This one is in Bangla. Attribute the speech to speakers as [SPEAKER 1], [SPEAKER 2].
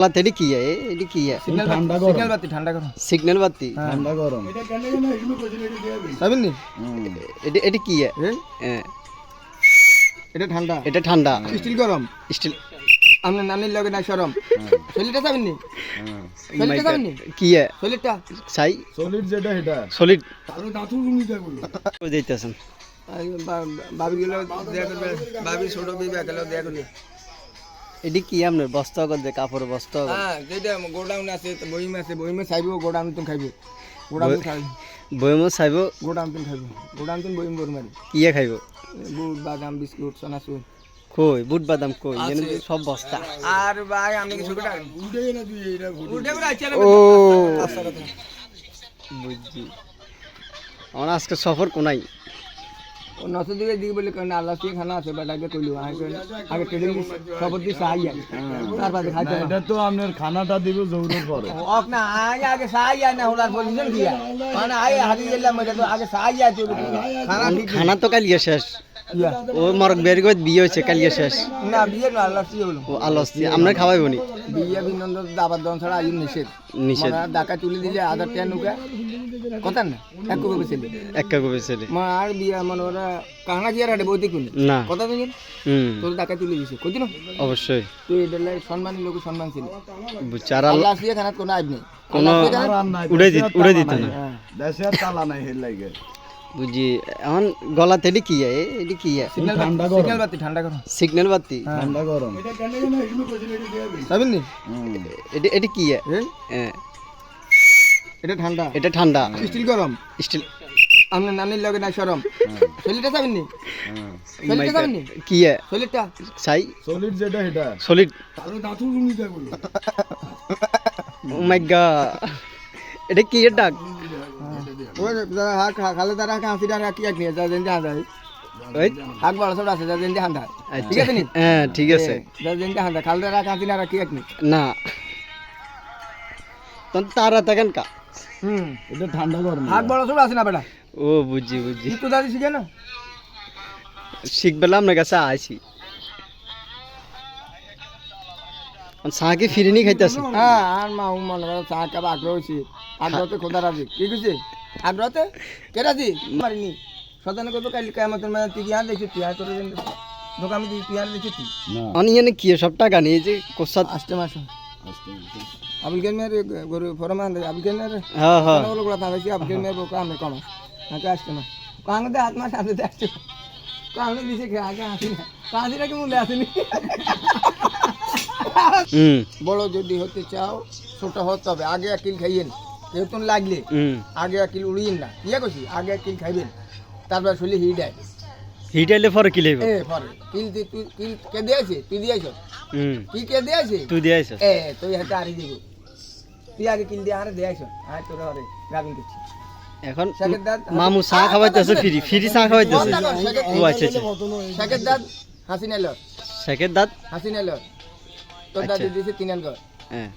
[SPEAKER 1] এটি কি এটি কি
[SPEAKER 2] সিগন্যাল বাতি ঠান্ডা গরম।
[SPEAKER 1] সিগন্যাল বাতি। হ্যাঁ।
[SPEAKER 3] ঠান্ডা গরম।
[SPEAKER 1] এটা এটা কি
[SPEAKER 2] এটা ঠান্ডা।
[SPEAKER 1] এটা ঠান্ডা।
[SPEAKER 2] স্টিল গরম।
[SPEAKER 1] স্টিল।
[SPEAKER 2] আমরা নানির লগে না সরম সলিটা হ্যাঁ। যাবেন নি? হ্যাঁ। সলিটা যাবেন নি?
[SPEAKER 1] কি এ?
[SPEAKER 2] সলিটা
[SPEAKER 1] সাই।
[SPEAKER 3] সলিড যেটা এটা।
[SPEAKER 1] সলিড। আরও দাঁতু রুমি যাব যাইতাছেন।
[SPEAKER 2] বাবি গেল বাবি ছোট বিবে গেল দেখো
[SPEAKER 1] এটি কি আপনার বস্তা করবে কাপড় বস্তা
[SPEAKER 2] হ্যাঁ যেটা গোডাউন আছে তো বইম আছে বইমে চাইব গোডাউন তুমি খাইব। গোডাউন খাইব।
[SPEAKER 1] বয়ম চাইব?
[SPEAKER 2] গোডাউন তুমি খাইব। গোডাউন তুমি বইম বর মারি
[SPEAKER 1] কিয়ে খাইব?
[SPEAKER 2] বুট বাদাম বিস্কুট চানাচুর।
[SPEAKER 1] কই? বুট বাদাম কই? সব বস্তা।
[SPEAKER 2] আর ভাই আমি কিছু উঠে না তুই এটা উঠে করে আইছে
[SPEAKER 1] ও। বুঝছি। আমার আজকে সফর কোনাই
[SPEAKER 2] ও নসে দিকে দিকে বলে কেন আল্লাহ সিং খানা আছে বাট আগে কইলো আগে আগে ট্রেডিং সব দিয়ে সাহায্য তারপরে খাইতে
[SPEAKER 3] এটা তো আপনার খানাটা দিব জরুর পরে।
[SPEAKER 2] অক না আগে আগে সাহায্য না ওনার পজিশন কি? মানে আগে হারিয়ে গেলাম এটা তো আগে সাহায্য আছে খানা
[SPEAKER 1] তো কালিয়ে শেষ। ও মরক বের করে বিয়ে হয়েছে কালিয়ে শেষ।
[SPEAKER 2] না বিয়ে না আল্লাহ হলো।
[SPEAKER 1] ও আলস আমরা খাওয়াইব নি?
[SPEAKER 2] বিয়ে বিনন্দ দাবার দন ছাড়া আইন নিষেধ।
[SPEAKER 1] নিষেধ।
[SPEAKER 2] ডাকা তুলে দিলে আধার টেন নুকা কথা না? এক কবে ছেলে।
[SPEAKER 1] একা কবে ছেলে।
[SPEAKER 2] আর বিয়া মানে ওরা কাহনা কি আর আটে বইতে কোন?
[SPEAKER 1] না।
[SPEAKER 2] কথা তুমি
[SPEAKER 1] হুম।
[SPEAKER 2] তোর ডাকা তুলে দিছে কই দিন
[SPEAKER 1] অবশ্যই।
[SPEAKER 2] তুই এদের লাই সম্মানী লোক সম্মান ছিল।
[SPEAKER 1] বুঝছি আল্লাহ
[SPEAKER 2] খানাত কোনো আইব নেই।
[SPEAKER 1] কোনো উড়ে দিত উড়ে দিত না।
[SPEAKER 3] তালা
[SPEAKER 1] বুঝি এখন গলা তেডি কি এ? এডি কি
[SPEAKER 2] এ?
[SPEAKER 3] ঠান্ডা গরম।
[SPEAKER 2] সিগন্যাল বাতি
[SPEAKER 1] হ্যাঁ।
[SPEAKER 3] ঠান্ডা গরম।
[SPEAKER 1] এটা কেন কি এ?
[SPEAKER 2] এটা ঠান্ডা।
[SPEAKER 1] এটা ঠান্ডা। হ্যাঁ।
[SPEAKER 2] স্টিল গরম।
[SPEAKER 1] স্টিল
[SPEAKER 2] আমরা নানির লগে না সরম।
[SPEAKER 3] হ্যাঁ।
[SPEAKER 2] সলিটা যাবেন নি?
[SPEAKER 1] কি এ?
[SPEAKER 2] সলিটা
[SPEAKER 1] সাই?
[SPEAKER 3] সলিড যেটা এটা।
[SPEAKER 1] সলিড। তাহলে দাঁতু রুমি যাবে ও মাই গড এটা কি এর ডাক?
[SPEAKER 2] ওই খালে তারা হাসি ডারা কি যা যেন জানা যায়।
[SPEAKER 1] ওই?
[SPEAKER 2] বড় ছোট আছে যা যেন হান্দা ঠিক আছে নি?
[SPEAKER 1] হ্যাঁ ঠিক আছে।
[SPEAKER 2] যা যেন হান্দা খালে তারা হাসি ডারা কি এক না।
[SPEAKER 1] তখন তারা থাকেন কা?
[SPEAKER 2] হুম
[SPEAKER 3] এটা ঠান্ডা গরম
[SPEAKER 2] হাক বড় ছোট আছে না বেটা?
[SPEAKER 1] ও বুঝছি বুঝছি
[SPEAKER 2] একটু দাদি শিখে না
[SPEAKER 1] শিখবেলা আপনার কাছে আইছি সাহাকে ফিরিনি খাইতেছে?
[SPEAKER 2] হ্যাঁ আর মা মনে করো চা কাপ আগ্রহ হয়েছে আগ্রহতে খোদা রাজি কি কইছে? আগ্রহতে? কে রাজি? মারিনি। সদানে কত কালি কায়ামতের মানে তুই আর দেখছি তুই আর তোর দোকানে তুই তুই আর দেখছি তুই?
[SPEAKER 3] না।
[SPEAKER 1] অনিয়নে কি সব টাকা নিয়ে যে কোসাদ
[SPEAKER 2] আসতে মাস। আবুল কেন মেয়ের গরু ফরমান আবুল কেন মেয়ের?
[SPEAKER 1] হ্যাঁ হ্যাঁ।
[SPEAKER 2] বলো কথা হয়েছে আবুল কেন মেয়ের বোকা আমি কমাস নাকি আসতে মাস? কাঙ্গে হাত মাস আসতে দেখছে কাঙ্গে দিছে আগে আসি না কাঁচিটা কি মূল্যে আসেনি? বড় যদি হতে চাও ছোট হতে হবে। আগে কিল খাইয়েন। যেহেতু লাগলে। আগে কিল উড়িয়েন না। ইয়ে করছি আগে কিল খাইবেন। তারপর হিট আয়।
[SPEAKER 1] হিটাইলে পরে কি লাগবে
[SPEAKER 2] এ পরে। কিল তুই কিল কে দিয়েছে তুই দিয়েছ
[SPEAKER 1] হুম।
[SPEAKER 2] কি কে দিয়েছে
[SPEAKER 1] তুই দিয়ে আইস
[SPEAKER 2] এ তুই হাতে আরি দিব। তুই আগে কিল দিয়ে আরে দিয়েছ আয় তোর হরে গাবিন করছি।
[SPEAKER 1] এখন
[SPEAKER 2] শাকের
[SPEAKER 1] মামু চা খাওয়াইতেছে ফ্রি। ফ্রি চা খাওয়াইতেছে। ও আচ্ছা আচ্ছা।
[SPEAKER 2] শাকের দাঁত হাসি নেল।
[SPEAKER 1] শেখের দাঁত?
[SPEAKER 2] হাসি তোর দাদু দিয়েছে তিন আনগর
[SPEAKER 1] হ্যাঁ।